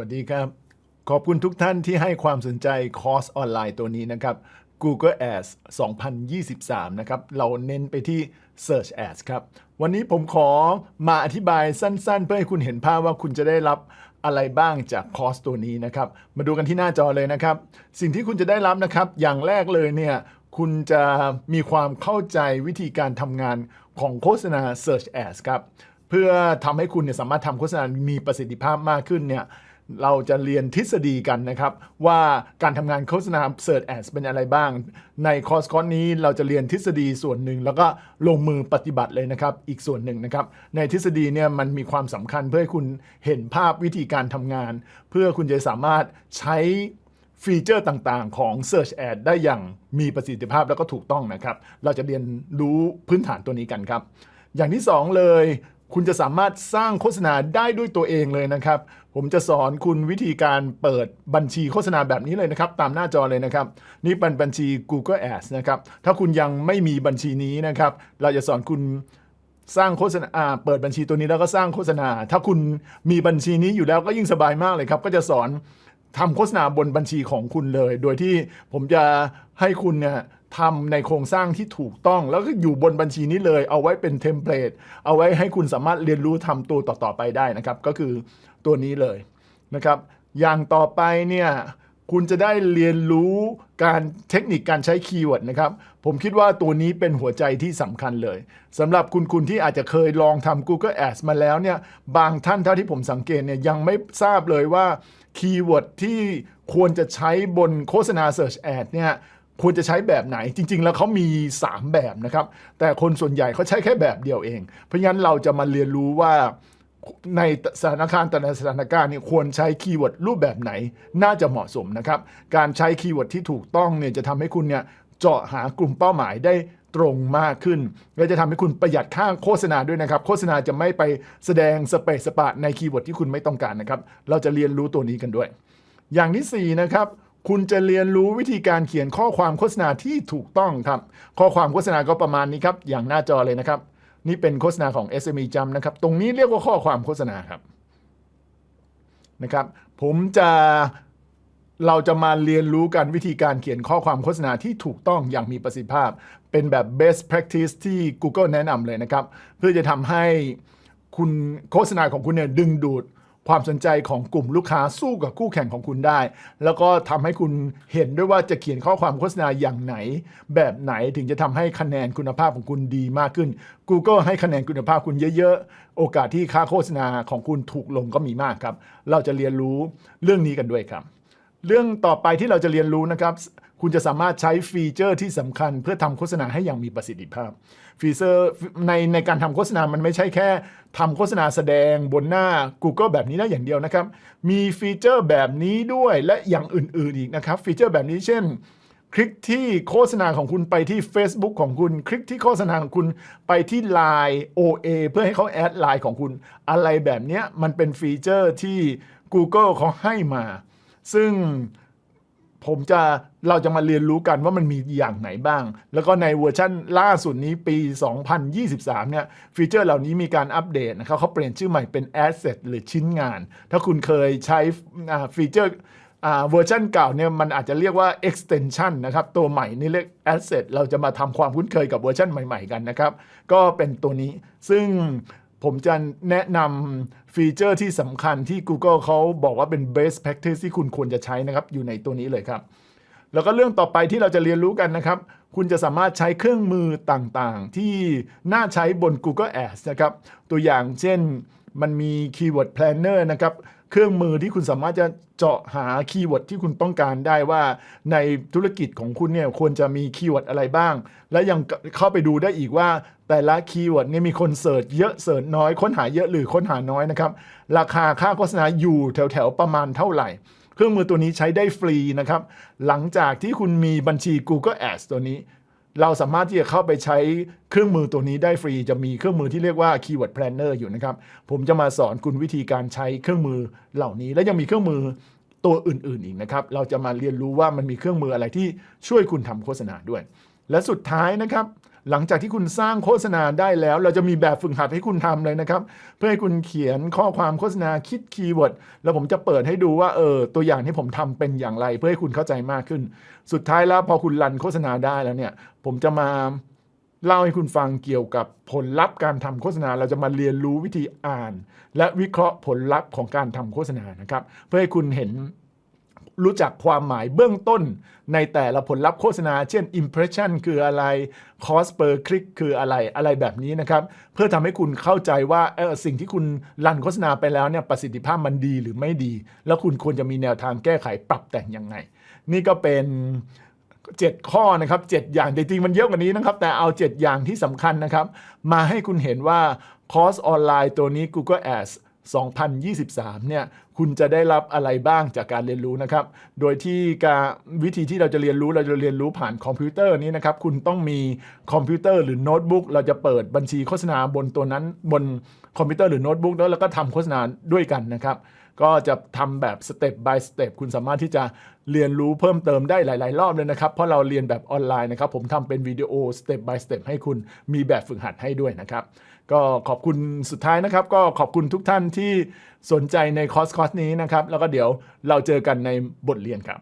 วัสดีครับ ขอบคุณทุกท่านที่ให้ความสนใจคอร์สออนไลน์ตัวนี้นะครับ Google Ads 2023 นะครับ เราเน้นไปที่ Search Ads ครับ วันนี้ผมขอมาอธิบายสั้น ๆ เพื่อให้คุณเห็นภาพว่าคุณจะได้รับอะไรบ้างจากคอร์สตัวนี้นะครับ มาดูกันที่หน้าจอเลยนะครับ สิ่งที่คุณจะได้รับนะครับ อย่างแรกเลยเนี่ยคุณจะมีความเข้าใจวิธีการทำงานของโฆษณา Search Ads ครับ เพื่อทำให้คุณเนี่ยสามารถทำโฆษณา มีประสิทธิภาพมากขึ้นเนี่ย เราจะเรียนทฤษฎีกันนะครับ ว่าการทำงานโฆษณา Search Ads เป็นอะไรบ้าง ในคอร์สคอร์สนี้เราจะเรียนทฤษฎีส่วนหนึ่ง แล้วก็ลงมือปฏิบัติเลยนะครับ อีกส่วนหนึ่งนะครับ ในทฤษฎีเนี่ยมันมีความสำคัญเพื่อให้คุณเห็นภาพวิธีการทำงาน เพื่อคุณจะสามารถใช้ฟีเจอร์ต่างๆ ของ Search Ad ได้อย่างมีประสิทธิภาพแล้วก็ถูกต้องนะครับ เราจะเรียนรู้พื้นฐานตัวนี้กันครับ อย่างที่ 2 เลย คุณจะสามารถสร้างโฆษณาได้ด้วยตัวเองเลยนะครับ ผมจะสอนคุณวิธีการเปิดบัญชีโฆษณาแบบนี้เลยนะครับ ตามหน้าจอเลยนะครับ นี่เป็นบัญชี Google Ads นะครับ ถ้าคุณยังไม่มีบัญชีนี้นะครับ เราจะสอนคุณสร้างโฆษณาเปิดบัญชีตัวนี้แล้วก็สร้างโฆษณา ถ้าคุณมีบัญชีนี้อยู่แล้วก็ยิ่งสบายมากเลยครับ ก็จะสอน ทำโฆษณาบนบัญชีของคุณเลย โดยที่ผมจะให้คุณเนี่ยทำในโครงสร้างที่ถูกต้อง แล้วก็อยู่บนบัญชีนี้เลย เอาไว้เป็นเทมเพลตเอาไว้ให้คุณสามารถเรียนรู้ทำตัวต่อๆไปได้นะครับ ก็คือตัวนี้เลยนะครับ อย่างต่อไปเนี่ย คุณจะได้เรียนรู้การเทคนิคการใช้คีย์เวิร์ดนะครับ ผมคิดว่าตัวนี้เป็นหัวใจที่สำคัญเลยสำหรับคุณคุณที่อาจจะเคยลองทำ Google Ads มาแล้วเนี่ย บางท่านเท่าที่ผมสังเกตเนี่ยยังไม่ทราบเลยว่าคีย์เวิร์ดที่ควรจะใช้บนโฆษณา Search Ad เนี่ยควรจะใช้แบบไหนจริง ๆ แล้วเขามี 3 แบบนะครับ แต่คนส่วนใหญ่เขาใช้แค่แบบเดียวเอง เพราะงั้นเราจะมาเรียนรู้ว่า ในสถานการณ์แต่ละสถานการณ์นี่ควรใช้คีย์เวิร์ดรูปแบบไหน น่าจะเหมาะสมนะครับ การใช้คีย์เวิร์ดที่ถูกต้องเนี่ยจะทำให้คุณเนี่ยเจาะหากลุ่มเป้าหมายได้ตรงมากขึ้น และจะทำให้คุณประหยัดค่าโฆษณาด้วยนะครับ โฆษณาจะไม่ไปแสดงสเปซสปะในคีย์เวิร์ดที่คุณไม่ต้องการนะครับ เราจะเรียนรู้ตัวนี้กันด้วย อย่างที่4นะครับคุณจะเรียนรู้วิธีการเขียนข้อความโฆษณาที่ถูกต้องครับ ข้อความโฆษณาก็ประมาณนี้ครับ อย่างหน้าจอเลยนะครับ นี่เป็นโฆษณาของ SME จำนะครับ ตรงนี้เรียกว่าข้อความโฆษณาครับนะครับ ผมจะเราจะมาเรียนรู้กันวิธีการเขียนข้อความโฆษณาที่ถูกต้องอย่างมีประสิทธิภาพ เป็นแบบ best practice ที่ Google แนะนำเลยนะครับ เพื่อจะทำให้คุณโฆษณาของคุณเนี่ยดึงดูด ความสนใจของกลุ่มลูกค้าสู้กับคู่แข่งของคุณได้ แล้วก็ทำให้คุณเห็นด้วยว่าจะเขียนข้อความโฆษณาอย่างไหน แบบไหนถึงจะทำให้คะแนนคุณภาพของคุณดีมากขึ้น Google ให้คะแนนคุณภาพคุณเยอะๆ โอกาสที่ค่าโฆษณาของคุณถูกลงก็มีมากครับ เราจะเรียนรู้เรื่องนี้กันด้วยครับ เรื่องต่อไปที่เราจะเรียนรู้นะครับ คุณจะสามารถใช้ฟีเจอร์ที่สำคัญเพื่อทำโฆษณาให้อย่างมีประสิทธิภาพ ฟีเจอร์ในในการทำโฆษณา มันไม่ใช่แค่ทำโฆษณาแสดงบนหน้า Google แบบนี้ได้อย่างเดียวนะครับ มีฟีเจอร์แบบนี้ด้วยและอย่างอื่นๆอีกนะครับ ฟีเจอร์แบบนี้เช่น คลิกที่โฆษณาของคุณไปที่ Facebook ของคุณ คลิกที่โฆษณาของคุณไปที่ Line OA เพื่อให้เขาแอดไลน์ของคุณ อะไรแบบนี้มันเป็นฟีเจอร์ที่ Google เขาให้มา ซึ่ง ผมจะเราจะมาเรียนรู้กันว่ามันมีอย่างไหนบ้าง แล้วก็ในเวอร์ชันล่าสุดนี้ปี 2023 เนี่ยฟีเจอร์เหล่านี้มีการอัปเดตนะครับเขาเปลี่ยนชื่อใหม่เป็น Asset หรือชิ้นงาน ถ้าคุณเคยใช้ฟีเจอร์เวอร์ชันเก่าเนี่ยมันอาจจะเรียกว่า extension นะครับ ตัวใหม่นี่เรียก asset เราจะมาทำความคุ้นเคยกับเวอร์ชันใหม่ ๆ กันนะครับ ก็เป็นตัวนี้ซึ่ง ผมจะแนะนำฟีเจอร์ที่สำคัญที่ Google เขาบอกว่าเป็น best practice ที่คุณควรจะใช้นะครับ อยู่ในตัวนี้เลยครับ แล้วก็เรื่องต่อไปที่เราจะเรียนรู้กันนะครับ คุณจะสามารถใช้เครื่องมือต่างๆ ที่น่าใช้บน Google Ads นะครับ ตัวอย่างเช่นมันมี Keyword Planner นะครับ เครื่องมือที่คุณสามารถจะเจาะหาคีย์เวิร์ดที่คุณต้องการได้ว่าในธุรกิจของคุณเนี่ยควรจะมีคีย์เวิร์ดอะไรบ้าง และยังเข้าไปดูได้อีกว่าแต่ละคีย์เวิร์ดเนี่ยมีคนเสิร์ชเยอะเสิร์ชน้อยค้นหาเยอะหรือค้นหาน้อยนะครับ ราคาค่าโฆษณาอยู่แถวๆประมาณเท่าไหร่ เครื่องมือตัวนี้ใช้ได้ฟรีนะครับ หลังจากที่คุณมีบัญชี Google Ads ตัวนี้ เราสามารถที่จะเข้าไปใช้เครื่องมือตัวนี้ได้ฟรี จะมีเครื่องมือที่เรียกว่า Keyword Planner อยู่นะครับ ผมจะมาสอนคุณวิธีการใช้เครื่องมือเหล่านี้ และยังมีเครื่องมือตัวอื่น ๆ อีกนะครับ เราจะมาเรียนรู้ว่ามันมีเครื่องมืออะไรที่ช่วยคุณทำโฆษณาด้วย และสุดท้ายนะครับ หลังจากที่คุณสร้างโฆษณาได้แล้ว เราจะมีแบบฝึกหัดให้คุณทำเลยนะครับ เพื่อให้คุณเขียนข้อความโฆษณาคิดคีย์เวิร์ดแล้วผมจะเปิดให้ดูว่าเออตัวอย่างที่ผมทำเป็นอย่างไร เพื่อให้คุณเข้าใจมากขึ้น สุดท้ายแล้วพอคุณรันโฆษณาได้แล้วเนี่ย ผมจะมาเล่าให้คุณฟังเกี่ยวกับผลลัพธ์การทำโฆษณา เราจะมาเรียนรู้วิธีอ่าน และวิเคราะห์ผลลัพธ์ของการทำโฆษณานะครับ เพื่อให้คุณเห็น รู้จักความหมายเบื้องต้น ในแต่ละผลลัพธ์โฆษณา เช่น impression คืออะไร cost per click คืออะไรอะไรแบบนี้นะครับ เพื่อทำให้คุณเข้าใจว่าเออสิ่งที่คุณรันโฆษณาไปแล้วเนี่ยประสิทธิภาพมันดีหรือไม่ดี แล้วคุณควรจะมีแนวทางแก้ไขปรับแต่งยังไง นี่ก็เป็น7 ข้อนะครับ 7 อย่างจริงๆมันเยอะกว่านี้นะครับ แต่เอา 7 อย่างที่สำคัญนะครับ มาให้คุณเห็นว่าคอร์สออนไลน์ตัวนี้ Google Ads 2023 เนี่ย คุณจะได้รับอะไรบ้างจากการเรียนรู้นะครับ โดยที่การวิธีที่เราจะเรียนรู้เราจะเรียนรู้ผ่านคอมพิวเตอร์นี้นะครับ คุณต้องมีคอมพิวเตอร์หรือโน้ตบุ๊กเราจะเปิดบัญชีโฆษณาบนตัวนั้นบนคอมพิวเตอร์หรือโน้ตบุ๊กแล้วเราก็ทำโฆษณาด้วยกันนะครับก็จะทำแบบสเต็ป by สเต็ปคุณสามารถที่จะเรียนรู้เพิ่มเติมได้หลาย ๆ รอบเลยนะครับ เพราะเราเรียนแบบออนไลน์นะครับ ผมทำเป็นวิดีโอสเต็ป by สเต็ปให้คุณมีแบบฝึกหัดให้ด้วยนะครับ ก็ขอบคุณสุดท้ายนะครับ ก็ขอบคุณทุกท่านที่สนใจในคอร์สคอร์สนี้นะครับ แล้วก็เดี๋ยวเราเจอกันในบทเรียนครับ